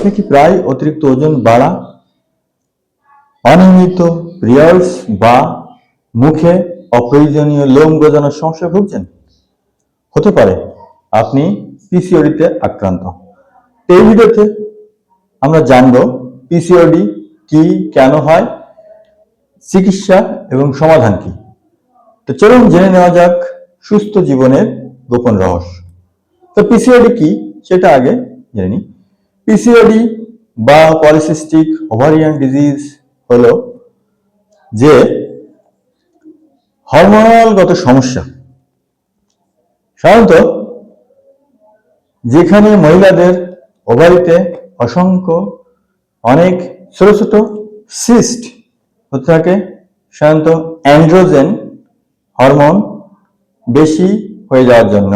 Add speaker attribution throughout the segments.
Speaker 1: আপনি প্রায় অতিরিক্ত ওজন বাড়া, অনিয়মিত পিরিয়ডস বা মুখে অপ্রয়োজনীয় লোম গজানোর সমস্যায় ভুগছেন? হতে পারে, আপনি পিসিওডিতে আক্রান্ত। এই ভিডিওতে আমরা জানব পিসিওডি কি, কেন হয়, চিকিৎসা এবং সমাধান কি। তো চলুন জেনে নেওয়া যাক সুস্থ জীবনের গোপন রহস্য। তো পিসিওডি কি, সেটা আগে জেনে নিই। পিসিওডি বা পলিসিস্টিক ওভারিয়ান ডিজিজ হল যে হরমোনালগত সমস্যা। সাধারণত যেখানে মহিলাদের ওভারিতে অসংখ্য অনেক ছোট ছোট সিস্ট হতে থাকে, সাধারণত অ্যান্ড্রোজেন হরমোন বেশি হয়ে যাওয়ার জন্য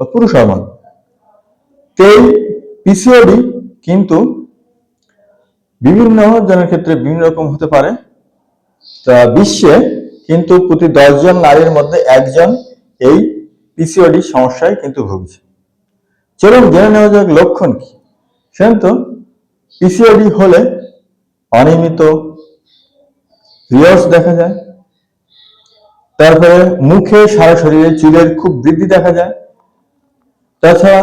Speaker 1: বা পুরুষ হরমোন। এই পিসিওডি বিভিন্ন জনের ক্ষেত্রে বিভিন্ন রকম হতে পারে। তা বিশ্বে কিন্তু প্রতি দশজন নারীর মধ্যে একজন এই পিসিওডি সমস্যায় কিন্তু ভুগছে। চলুন জেনে নেওয়া যাক লক্ষণ কি। সাধারণত পিসিওডি হলে অনিয়মিত রিয়স দেখা যায়। তারপরে মুখে সারা শরীরে চুলের খুব বৃদ্ধি দেখা যায়। তাছাড়া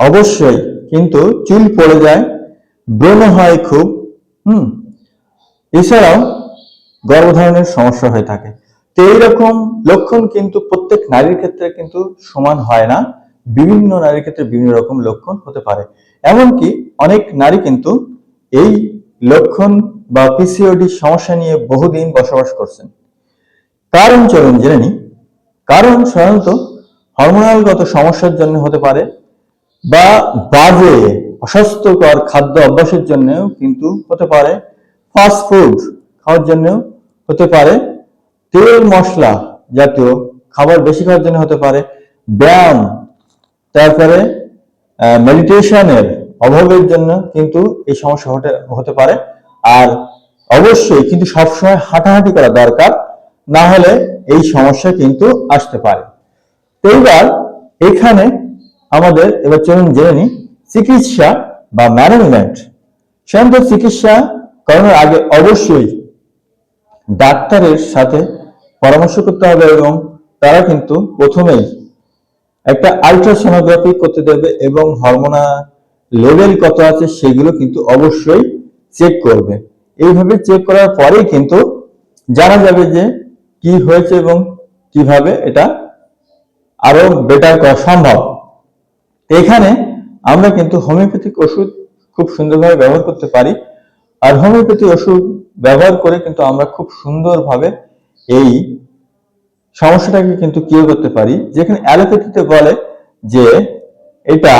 Speaker 1: অবশ্যই কিন্তু চুল পড়ে যায়, ব্রণ হয় খুব, হুম? এছাড়াও গর্ভধারণের সমস্যা হয়ে থাকে। তো এইরকম লক্ষণ কিন্তু প্রত্যেক নারীর ক্ষেত্রে কিন্তু সমান হয় না। বিভিন্ন নারীর ক্ষেত্রে বিভিন্ন রকম লক্ষণ হতে পারে। এমনকি অনেক নারী কিন্তু এই লক্ষণ বা পিসিওডি সমস্যা নিয়ে বহুদিন বসবাস করছেন। কারণ চলুন জেনে নিই। কারণ সাধারণত হরমোনালগত সমস্যার জন্য হতে পারে বা বাজে, অস্বাস্থ্যকর খাদ্য অভ্যাসের জন্যও কিন্তু হতে পারে ফাস্ট ফুড খাওয়ার জন্যও হতে পারে তেল মশলা জাতীয় খাবার বেশি খাওয়ার জন্য হতে পারে ব্যায়াম, তারপরে মেডিটেশনের অভাবের জন্য কিন্তু এই সমস্যা হতে হতে পারে। আর অবশ্যই কিন্তু সবসময় হাঁটাহাঁটি করা দরকার, না হলে এই সমস্যা কিন্তু আসতে পারে। এইবার এখানে আমাদের, এবার চলুন জেনে নিই, চিকিৎসা বা ম্যানেজমেন্ট। সাধারণত চিকিৎসা করানোর আগে অবশ্যই ডাক্তারের সাথে পরামর্শ করতে হবে এবং তারা কিন্তু প্রথমেই একটা আলট্রাসোনোগ্রাফি করতে দেবে এবং হরমোনা লেভেল কত আছে সেগুলো কিন্তু অবশ্যই চেক করবে। এইভাবে চেক করার পরেই কিন্তু জানা যাবে যে কি হয়েছে এবং কীভাবে এটা আরও বেটার করা সম্ভব। এখানে আমরা কিন্তু হোমিওপ্যাথিক ওষুধ খুব সুন্দরভাবে ব্যবহার করতে পারি। আর হোমিওপ্যাথি ওষুধ ব্যবহার করে কিন্তু আমরা খুব সুন্দরভাবে এই সমস্যাটাকে কিন্তু কিওর করতে পারি। যেখানে অ্যালোপ্যাথিতে বলে যে এটা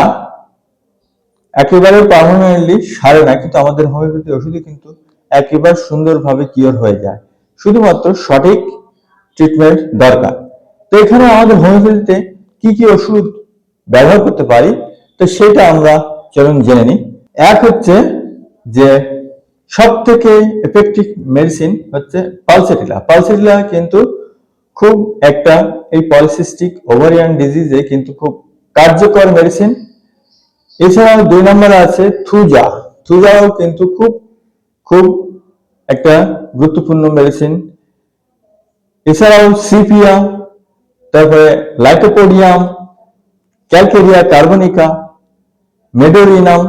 Speaker 1: একেবারে পারমানেন্টলি সারে না, কিন্তু আমাদের হোমিওপ্যাথি ওষুধে কিন্তু একেবারে সুন্দরভাবে কিওর হয়ে যায়। শুধুমাত্র সঠিক ট্রিটমেন্ট দরকার। তো এখানে আমাদের হোমিওপ্যাথিতে কি কি ওষুধ ব্যবহার করতে পারি। তো সেটা আমরা চলুন জেনে নিই। এক হচ্ছে যে সব থেকে এফেক্টিভ মেডিসিন হচ্ছে পালসেটিলা পালসেটিলা কিন্তু খুব একটা এই পলিসিস্টিক ওভারিয়ান ডিজিজে কিন্তু খুব কার্যকর মেডিসিন এছাড়াও দুই নম্বরে আছে থুজা থুজাও কিন্তু খুব খুব একটা গুরুত্বপূর্ণ মেডিসিন এছাড়াও সিপিয়া তারপরে লাইটোপোডিয়াম ক্যালকেরিয়া কার্বনিকা, মেডোরিনাম,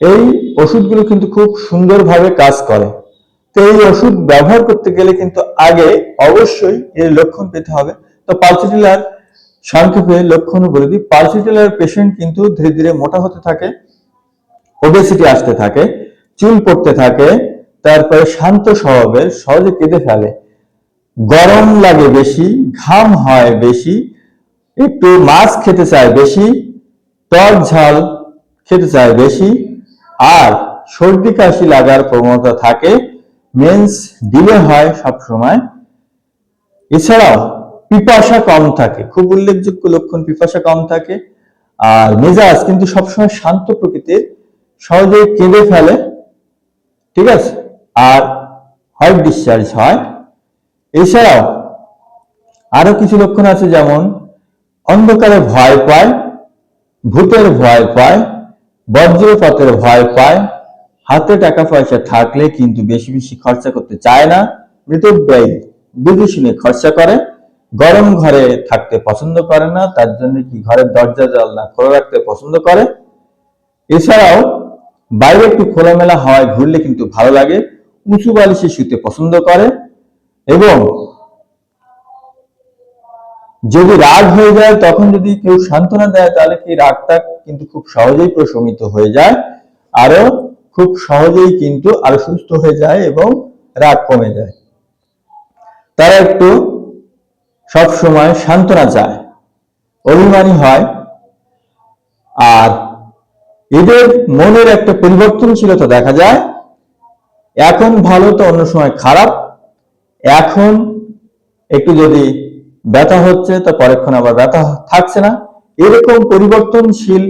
Speaker 1: এই ওষুধগুলো কিন্তু খুব সুন্দরভাবে কাজ করে। তো এই ওষুধ ব্যবহার করতে গেলে কিন্তু আগে অবশ্যই এর লক্ষণ পেতে হবে। তো পালসিটিলার সংক্ষেপে লক্ষণ বলে দিই পালসিটিলার পেশেন্ট কিন্তু ধীরে ধীরে মোটা হতে থাকে ওবেসিটি আসতে থাকে, চুল পড়তে থাকে, তারপরে শান্ত স্বভাবের, সহজে কেঁদে ফেলে। গরম লাগে বেশি, ঘাম হয় বেশি একটু মাছ খেতে চায় বেশি, টক ঝাল খেতে চায় বেশি, আর সর্দি কাশি লাগার প্রবণতা থাকে, মেন্স ডিলে হয় সব সময় এছাড়াও পিপাসা কম থাকে, খুব উল্লেখযোগ্য লক্ষণ পিপাসা কম থাকে, আর মেজাজ কিন্তু সবসময় শান্ত প্রকৃতির, সহজে কেঁদে ফেলে, ঠিক আছে? আর হোয়াইট ডিসচার্জ হয়। এছাড়াও আরও কিছু লক্ষণ আছে যেমন অন্ধকারে ভয় পায়, ভূতের ভয় পায়, বজ্রপাতের ভয় পায়। হাতে টাকা পয়সা থাকলে কিন্তু বেশি বেশি খরচা করতে চায় না। মৃতব্যয়ী বুঝে শুনে খরচা করে। গরম ঘরে থাকতে পছন্দ করে না, তার জন্য কি ঘরের দরজা জানলা খোলা রাখতে পছন্দ করে? এছাড়াও, বাইরে একটু খোলামেলা হাওয়ায় ঘুরলে কিন্তু ভালো লাগে। উঁচু বালিশে শুতে পছন্দ করে। এবং যদি রাগ হয়ে যায়, তখন যদি কেউ সান্ত্বনা দেয়, তাহলে কি রাগটা কিন্তু খুব সহজেই প্রশমিত হয়ে যায়? আরও খুব সহজেই কিন্তু আরও সুস্থ হয়ে যায় এবং রাগ কমে যায়। তারা একটু সব সময় সান্ত্বনা চায়। অভিমানী হয়। আর এদের মনের একটা পরিবর্তনশীলতা দেখা যায়। এখন ভালো তো অন্য সময় খারাপ। এখন একটু যদি ব্যথা হচ্ছে, তো পরেক্ষণ আবার ব্যথা থাকছে না। এরকম পরিবর্তনশীল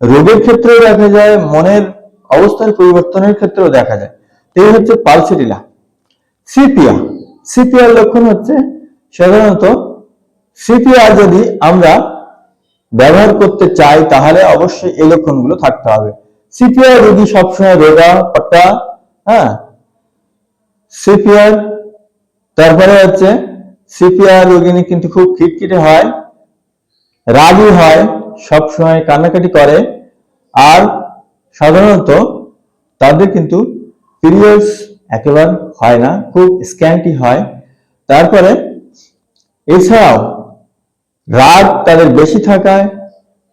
Speaker 1: রোগের ক্ষেত্রেও দেখা যায়, মনের অবস্থার পরিবর্তনের ক্ষেত্রেও দেখা যায়। তো এই হচ্ছে পালসেটিলা। সিপিয়া। সিপিআর লক্ষণ হচ্ছে সাধারণত সিপিআর যদি আমরা ব্যবহার করতে চাই, তাহলে অবশ্যই এই লক্ষণগুলো থাকতে হবে। সিপিআর রোগী সবসময় রোগা পট্টা হ্যাঁ? সিপিআর তারপরে হচ্ছে সিপিআর রোগিনী কিন্তু খুব খিটখিটে হয়, রাগী হয়, সবসময় কান্নাকাটি করে। আর সাধারণত তাদের কিন্তু পিরিয়ডস একেবারে হয় না, খুব স্ক্যান্টি হয়। তারপরে এছাড়াও রাগ তাদের বেশি থাকায়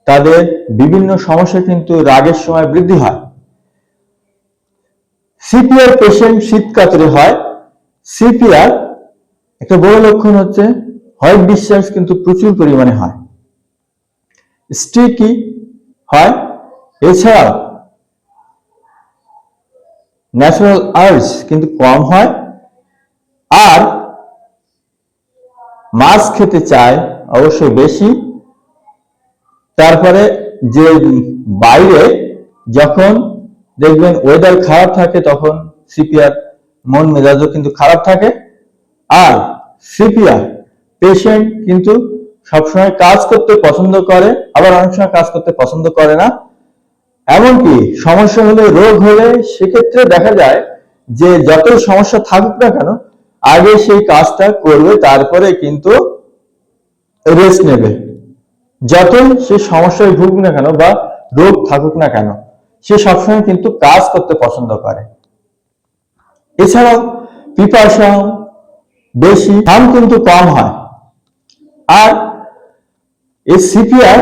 Speaker 1: তাদের বিভিন্ন সমস্যা কিন্তু রাগের সময় বৃদ্ধি হয়। সিপিআর পেশেন্ট শীত কাতরে হয়। সিপিআর একটা বড় লক্ষণ হচ্ছে হোয়াইট ডিসচার্জ কিন্তু প্রচুর পরিমাণে হয়। স্টিকি হয়? এছাড়াও ন্যাচারাল আর্জ কিন্তু কম হয়, আর মাছ খেতে চায় অবশ্যই বেশি। তারপরে যে বাইরে যখন দেখবেন ওয়েদার খারাপ থাকে, তখন সিপিআর মন মেজাজও কিন্তু খারাপ থাকে। আর সিপিআর পেশেন্ট কিন্তু সবসময় কাজ করতে পছন্দ করে, আবার অনেক সময় কাজ করতে পছন্দ করে না। এমনকি সমস্যা হলে, রোগ হলে সেক্ষেত্রে দেখা যায় যে যতই সমস্যা থাকুক না কেন, আগে সেই কাজটা করবে, তারপরে কিন্তু রেস্ট নেবে। যতই সে সমস্যায় ভুগুক না কেন বা রোগ থাকুক না কেন, সে সবসময় কিন্তু কাজ করতে পছন্দ করে। এছাড়াও, পিপাসা বেশি, দাম কিন্তু কম হয়। আর এই সিপিআর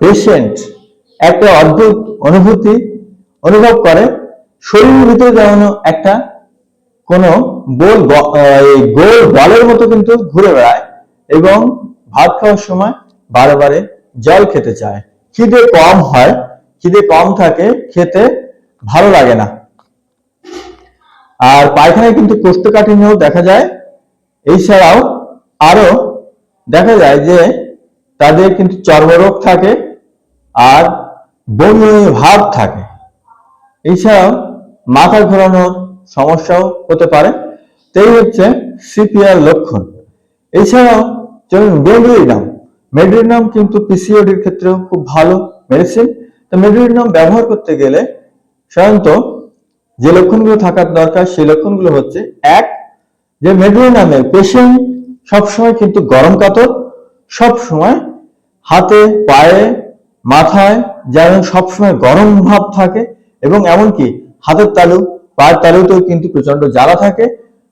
Speaker 1: পেশেন্ট একটা অদ্ভুত অনুভূতি অনুভব করে, শরীরের ভিতরে যেমন একটা কোন গোল গোল বলের মতো কিন্তু ঘুরে বেড়ায় এবং ভাত খাওয়ার সময় বারে বারে জল খেতে চায়। খিদে কম হয়, খিদে কম থাকে, খেতে ভালো লাগে না। আর পায়খানায় কিন্তু কোষ্ঠকাঠিন্যও দেখা যায়। এছাড়াও আরও দেখা যায় যে তাদের কিন্তু চর্মরোগ থাকে আর বমি ভাব থাকে। এছাড়াও মাথা ঘোরানোর সমস্যাও হতে পারে। তো এই হচ্ছে সিপিআর লক্ষণ। এছাড়াও যেমন মেড্রিনাম মেড্রিনাম কিন্তু পিসিওডির ক্ষেত্রেও খুব ভালো মেডিসিন তো মেড্রিনাম ব্যবহার করতে গেলে সাধারণত যে লক্ষণগুলো থাকার দরকার, সেই লক্ষণগুলো হচ্ছে এক যে মেড্রিনামের পেশেন্ট সবসময় কিন্তু গরম কাতর সবসময় হাতে, পায়ে, মাথায় যেন সবসময় গরম ভাব থাকে এবং এমনকি হাতের তালু, পায়ের তালুতেও কিন্তু প্রচণ্ড জ্বালা থাকে।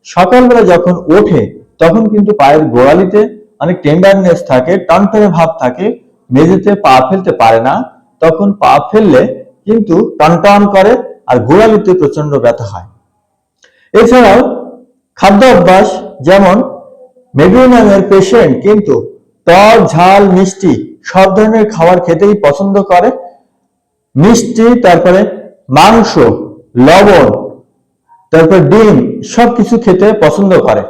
Speaker 1: সকালবেলা যখন ওঠে, তখন কিন্তু পায়ের গোড়ালিতে অনেক টেন্ডারনেস থাকে, টনটনে ভাব থাকে, মেঝেতে পা ফেলতে পারে না। তখন পা ফেললে কিন্তু টনটন করে আর গোড়ালিতে প্রচণ্ড ব্যথা হয়। এছাড়াও খাদ্য অভ্যাস যেমন মেডুনামের পেশেন্ট কিন্তু টক ঝাল, মিষ্টি সব ধরনের খাবার খেতেই পছন্দ করে। মিষ্টি, তারপরে মাংস, লবণ, তারপর ডিম সবকিছু খেতে পছন্দ করে।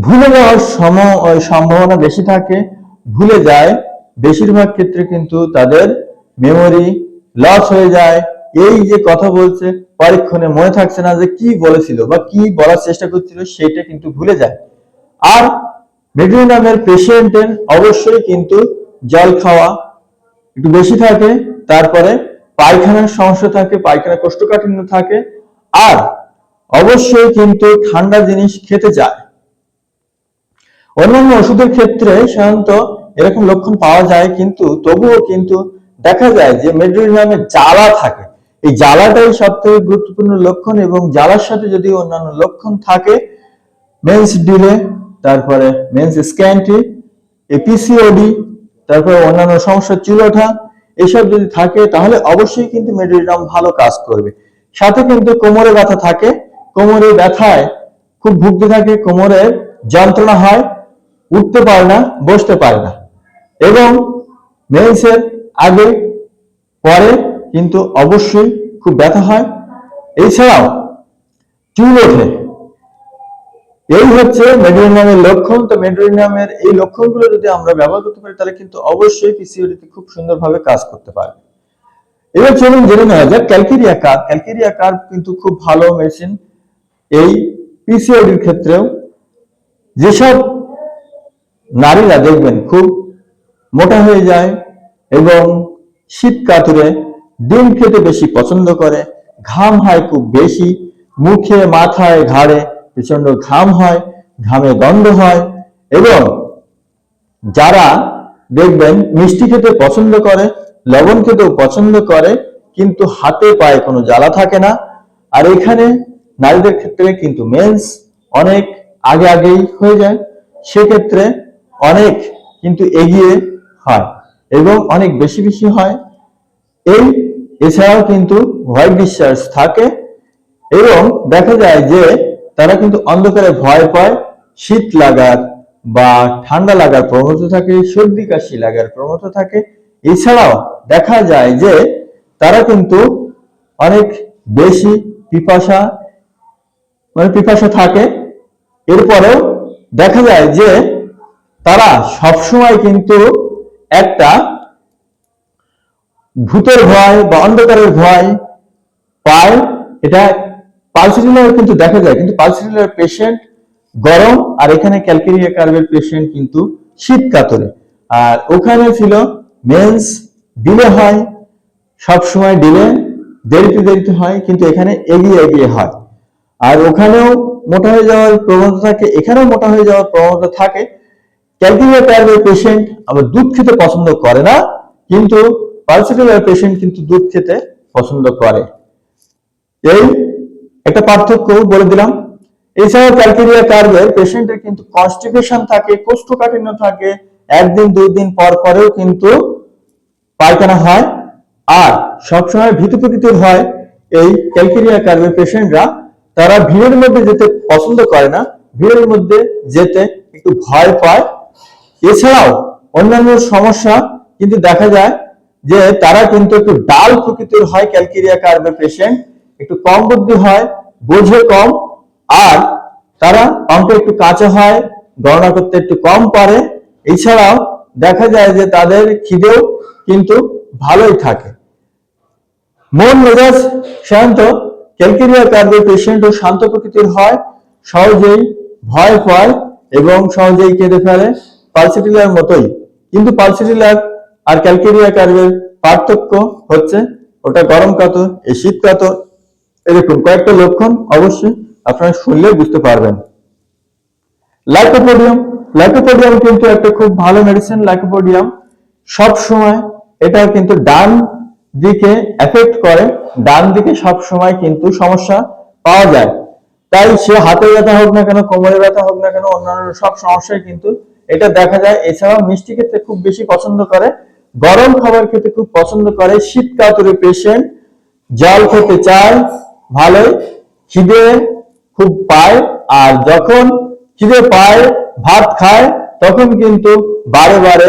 Speaker 1: ভুলে যাওয়ার সম- সম্ভাবনা বেশি থাকে। ভুলে যায়। বেশিরভাগ ক্ষেত্রে কিন্তু তাদের মেমোরি লস হয়ে যায়। এই যে কথা বলছে, পরীক্ষণে মনে থাকছে না যে কি বলেছিল বা কি বলার চেষ্টা করছিল, সেটা কিন্তু ভুলে যায়। আর মেডুইনামের পেশেন্টের অবশ্যই কিন্তু জল খাওয়া একটু বেশি থাকে, তারপরে পায়খানার সমস্যা থাকে পায়খানা কোষ্ঠকাঠিন্য থাকে, আর অবশ্যই কিন্তু ঠান্ডা জিনিস খেতে যায় অন্যান্য ওষুধের ক্ষেত্রে সাধারণত এরকম লক্ষণ পাওয়া যায়, কিন্তু তবুও কিন্তু দেখা যায় যে মেড্রিনামে জ্বালা থাকে। এই জ্বালাটাই সব থেকে গুরুত্বপূর্ণ লক্ষণ এবং জ্বালার সাথে যদি অন্যান্য লক্ষণ থাকে, মেন্স ডিলে, তারপরে মেন্স স্ক্যান্টি, এপিসিওডি, তারপরে অন্যান্য সমস্যা চুল ওঠা এসব যদি থাকে, তাহলে অবশ্যই কিন্তু মেড্রিনাম ভালো কাজ করবে। সাথে কিন্তু কোমরে ব্যথা থাকে। কোমরে ব্যথায় খুব ভুগতে থাকে, কোমরে যন্ত্রণা হয়, উঠতে পারে না, বসতে পারে না। এবং মেন্সের আগে, পরে কিন্তু অবশ্যই খুব ব্যথা হয়। এছাড়াও চুল ওঠে এই হচ্ছে মেডোরিনামের লক্ষণ। তো মেডোরিনামের এই লক্ষণগুলো যদি আমরা ব্যবহার করতে পারি, তাহলে কিন্তু অবশ্যই পিসিওডিতে খুব সুন্দরভাবে কাজ করতে পারবে। এবার চলুন জেনে নেওয়া যাক ক্যালকেরিয়া কার্ভ ক্যালকেরিয়া কার্ভ কিন্তু খুব ভালো মেশিন এই পিসিওডির ক্ষেত্রেও যেসব নারীরা দেখবেন খুব মোটা হয়ে যায় এবং শীত কাতুরে ডিম খেতে বেশি পছন্দ করে, ঘাম হয় খুব বেশি, মুখে, মাথায় ঘাড়ে প্রচণ্ড ঘাম হয়, ঘামে গন্ধ হয় এবং যারা দেখবেন মিষ্টি খেতে পছন্দ করে, লবণ খেতেও পছন্দ করে, কিন্তু হাতে পায়ে কোনো জ্বালা থাকে না। আর এখানে নারীদের ক্ষেত্রে কিন্তু মেন্স অনেক আগে আগেই হয়ে যায়, সেক্ষেত্রে অনেক কিন্তু এগিয়ে হয় এবং অনেক বেশি বেশি হয়। এই এছাড়াও কিন্তু হোয়াইট ডিসচার্জ থাকে এবং দেখা যায় যে তারা কিন্তু অন্ধকারে ভয় পায়, শীত লাগার বা ঠান্ডা লাগার প্রবণতা থাকে, সর্দি, কাশি লাগার প্রবণতা থাকে। এছাড়াও দেখা যায় যে তারা কিন্তু অনেক বেশি পিপাসা মানে পিপাসা থাকে। এরপরেও দেখা যায় যে তারা সবসময় কিন্তু একটা ভূতের ভয় বা অন্ধকারের ভয় পায়, এটা পালসিটিলার কিন্তু দেখা যায়, কিন্তু পালসিটিলার পেশেন্ট গরম আর এখানে ক্যালকেরিয়া কার্ভের পেশেন্ট কিন্তু শীত কাতরে আর ওখানে ছিল মেন্স, ডিলে হয় সব সময় ডিলে, দেরিতে দেরিতে হয়, কিন্তু এখানে এগিয়ে এগিয়ে হয়। আর ওখানেও মোটা হয়ে যাওয়ার প্রবণতা থাকে, এখানেও মোটা হয়ে যাওয়ার প্রবণতা থাকে। ক্যালকেরিয়া কার্ভের পেশেন্ট আবার দুধ খেতে পছন্দ করে না, কিন্তু পালসিটিলার পেশেন্ট কিন্তু দুধ খেতে পছন্দ করে। এই একটা পার্থক্য বলে দিলাম। এছাড়াও ক্যালকেরিয়া কার্ভের পেশেন্টের কিন্তু কনস্টিপেশন থাকে, কোষ্ঠকাঠিন্য থাকে, একদিন দুই দিন পর পরেও কিন্তু পায়খানা হয়। আর সবসময় ভীতি প্রকৃতির হয়, এই ক্যালকেরিয়া কার্ভের পেশেন্টরা তারা ভিড়ের মধ্যে যেতে পছন্দ করে না, ভিড়ের মধ্যে যেতে একটু ভয় পায়। এছাড়াও অন্যান্য সমস্যা কিন্তু দেখা যায় যে তারা কিন্তু একটু ডাল প্রকৃতির হয়, ক্যালকেরিয়া কার্ভের পেশেন্ট, একটু কম বুদ্ধি হয়, বোঝে কম, আর তারা অঙ্ক একটু কাঁচা হয়, গণনা করতে একটু কম পারে। এছাড়াও দেখা যায় যে তাদের খিদেও কিন্তু ভালোই থাকে। মন মেজাজ শান্ত, ক্যালকেরিয়া কার্ভের পেশেন্ট ও শান্ত প্রকৃতির হয়, সহজেই ভয় পায় এবং সহজেই কেঁদে ফেলে। পালসিটিলার মতোই। কিন্তু পালসিটিলার আর ক্যালকেরিয়া কার্ভের পার্থক্য হচ্ছে ওটা গরম কাতর, এই শীত কাতর। এরকম কয়েকটা লক্ষণ অবশ্যই আপনারা শুনলে বুঝতে পারবেন। লাইকোপোডিয়াম লাইকোপোডিয়াম কিন্তু একটা খুব ভালো মেডিসিন লাইকোপোডিয়াম সব সময় এটা কিন্তু ডান দিকে এফেক্ট করে, ডান দিকে সব সময় কিন্তু সমস্যা পাওয়া যায়। তাই সে হাতে ব্যথা হোক না কেন, কোমরে ব্যথা হোক না কেন, অন্যান্য সব সমস্যায় কিন্তু এটা দেখা যায়। এছাড়াও মিষ্টি খেতে খুব বেশি পছন্দ করে গরম খাবার খেতে খুব পছন্দ করে। শীত কাতুরে পেশেন্ট জল খেতে চায়, ভালোই। খিদে খুব পায়, আর যখন খিদে পায়, ভাত খায়, তখন কিন্তু বারে বারে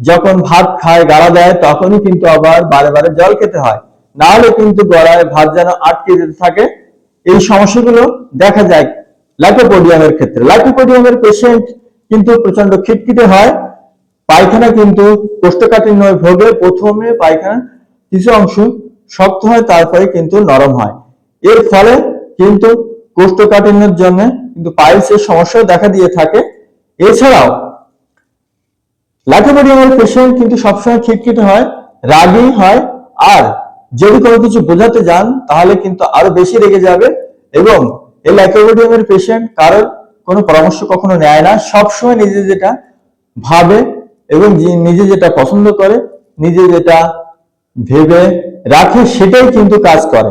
Speaker 1: যখন ভাত খায়, গাড়া দেয়, তখনই কিন্তু আবার বারে বারে জল খেতে হয়। না হলে কিন্তু গড়ায় ভাত যেন আটকে যেতে থাকে। এই সমস্যাগুলো দেখা যায়। লাইকোপোডিয়ামের ক্ষেত্রে। লাইকোপোডিয়ামের পেশেন্ট কিন্তু প্রচণ্ড খিটখিটে হয়। পায়খানা কিন্তু কোষ্ঠকাঠিন্য ভোগে। প্রথমে পায়খানা কিছু অংশ শক্ত হয়, তারপরে কিন্তু নরম হয়। এর ফলে কিন্তু কোষ্ঠকাঠিন্যের জন্য কিন্তু পাইলসের সমস্যা দেখা দিয়ে থাকে। এছাড়াও লাইকোপোডিয়ামের পেশেন্ট কিন্তু সবসময় খিটখিটে হয়, রাগী হয়। আর যদি কোনো কিছু বোঝাতে যান, তাহলে কিন্তু আরও বেশি রেগে যাবে। এবং এই ল্যাকোবোডিয়ামের পেশেন্ট কারোর কোনো পরামর্শ কখনো নেয় না। সবসময় নিজে যেটা ভাবে এবং নিজে যেটা পছন্দ করে, নিজে যেটা ভেবে রাখে, সেটাই কিন্তু কাজ করে।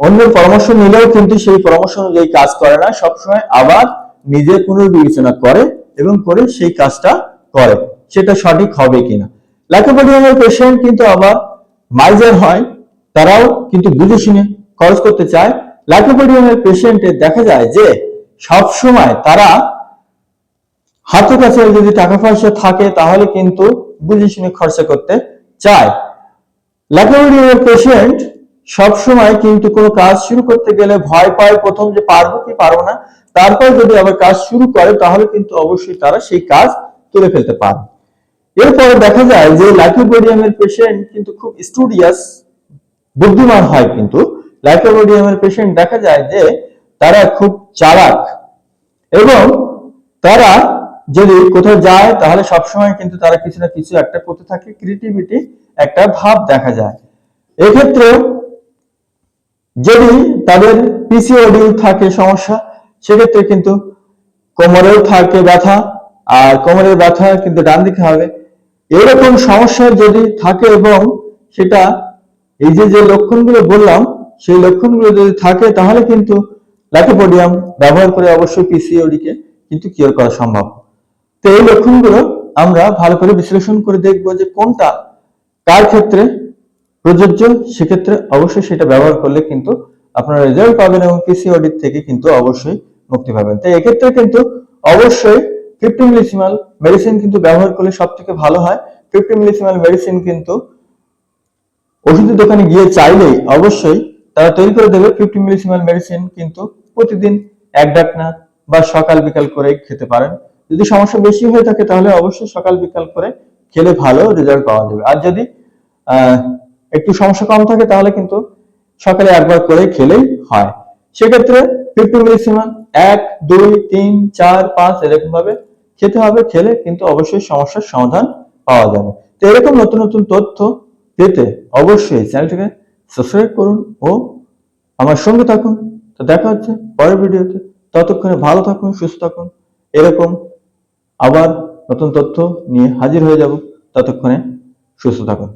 Speaker 1: অন্যের পরামর্শ নিলেও কিন্তু সেই পরামর্শ অনুযায়ী কাজ করে না। সবসময় আবার নিজের পুনর্বিবেচনা করে এবং করে সেই কাজটা করে। সেটা সঠিক হবে কিনা। ল্যাকোপোডিয়ামের পেশেন্ট কিন্তু আবার মাইজার হয়, তারাও কিন্তু বুঝে শুনে খরচ করতে চায়। ল্যাকোপোডিয়ামের পেশেন্টের দেখা যায় যে সব সময় তারা হাতের কাছে যদি টাকা পয়সা থাকে, তাহলে কিন্তু বুঝে শুনে খরচা করতে চায়। ল্যাকোপোডিয়ামের পেশেন্ট সব সময় কিন্তু কোনো কাজ শুরু করতে গেলে ভয় পায়, প্রথম যে পারব কি পারব না, তারপর যদি আবার কাজ শুরু করে, তাহলে কিন্তু অবশ্যই তারা সেই কাজ তুলে ফেলতে পারে। এরপরে দেখা যায় যে লাইকোপোডিয়ামের পেশেন্ট কিন্তু খুব স্টুডিয়াস বুদ্ধিমান হয় কিন্তু। লাইকোপোডিয়ামের পেশেন্ট দেখা যায় যে তারা খুব চালাক এবং তারা যদি কোথাও যায়, তাহলে সবসময় কিন্তু তারা কিছু না কিছু একটা করতে থাকে ক্রিয়েটিভিটি একটা ভাব দেখা যায়। এক্ষেত্রে যদি তাদের পিসিওডি থাকে সমস্যা, সেক্ষেত্রে কিন্তু কোমরেও থাকে ব্যথা, আর কোমরের ব্যথা কিন্তু ডান দিকে হবে। এরকম সমস্যা যদি থাকে এবং সেটা এই যে যে লক্ষণগুলো বললাম, সেই লক্ষণগুলো যদি থাকে, তাহলে কিন্তু ল্যাকোপোডিয়াম ব্যবহার করে অবশ্যই পিসিওডি কে কিন্তু কিওর করা সম্ভব। তো এই লক্ষণগুলো আমরা ভালো করে বিশ্লেষণ করে দেখব যে কোনটা কার ক্ষেত্রে প্রযোজ্য, সেক্ষেত্রে অবশ্যই সেটা ব্যবহার করলে কিন্তু আপনারা রেজাল্ট পাবেন এবং পিসিওডি থেকে কিন্তু অবশ্যই মুক্তি পাবেন। তাই এক্ষেত্রে কিন্তু অবশ্যই ফিফটি মিলিসিমাল মেডিসিন কিন্তু ব্যবহার করলে সব থেকে ভালো হয়। ফিফটি মিলিসিমাল মেডিসিন কিন্তু ওষুধের দোকানে গিয়ে চাইলেই অবশ্যই তারা তৈরি করে দেবে। ফিফটি মিলিসিমাল মেডিসিন কিন্তু প্রতিদিন এক ডাকনা বা সকাল বিকাল করে খেতে পারেন। যদি সমস্যা বেশি হয়ে থাকে তাহলে অবশ্যই সকাল বিকাল করে খেলে ভালো রেজাল্ট পাওয়া যাবে। আর যদি একটু সমস্যা কম থাকে তাহলে কিন্তু সকালে একবার করে খেলেই হয়। সেক্ষেত্রে ফিফটি মিলিসিমান এক, দুই, তিন, চার, পাঁচ এরকম ভাবে খেতে হবে, খেলে কিন্তু অবশ্যই সমস্যার সমাধান পাওয়া যাবে। তো এরকম নতুন নতুন তথ্য পেতে অবশ্যই চ্যানেলটিকে সাবস্ক্রাইব করুন ও আমার সঙ্গে থাকুন। তো দেখা হচ্ছে পরের ভিডিওতে। ততক্ষণে ভালো থাকুন, সুস্থ থাকুন। এরকম আবার নতুন তথ্য নিয়ে হাজির হয়ে যাব। ততক্ষণে সুস্থ থাকুন।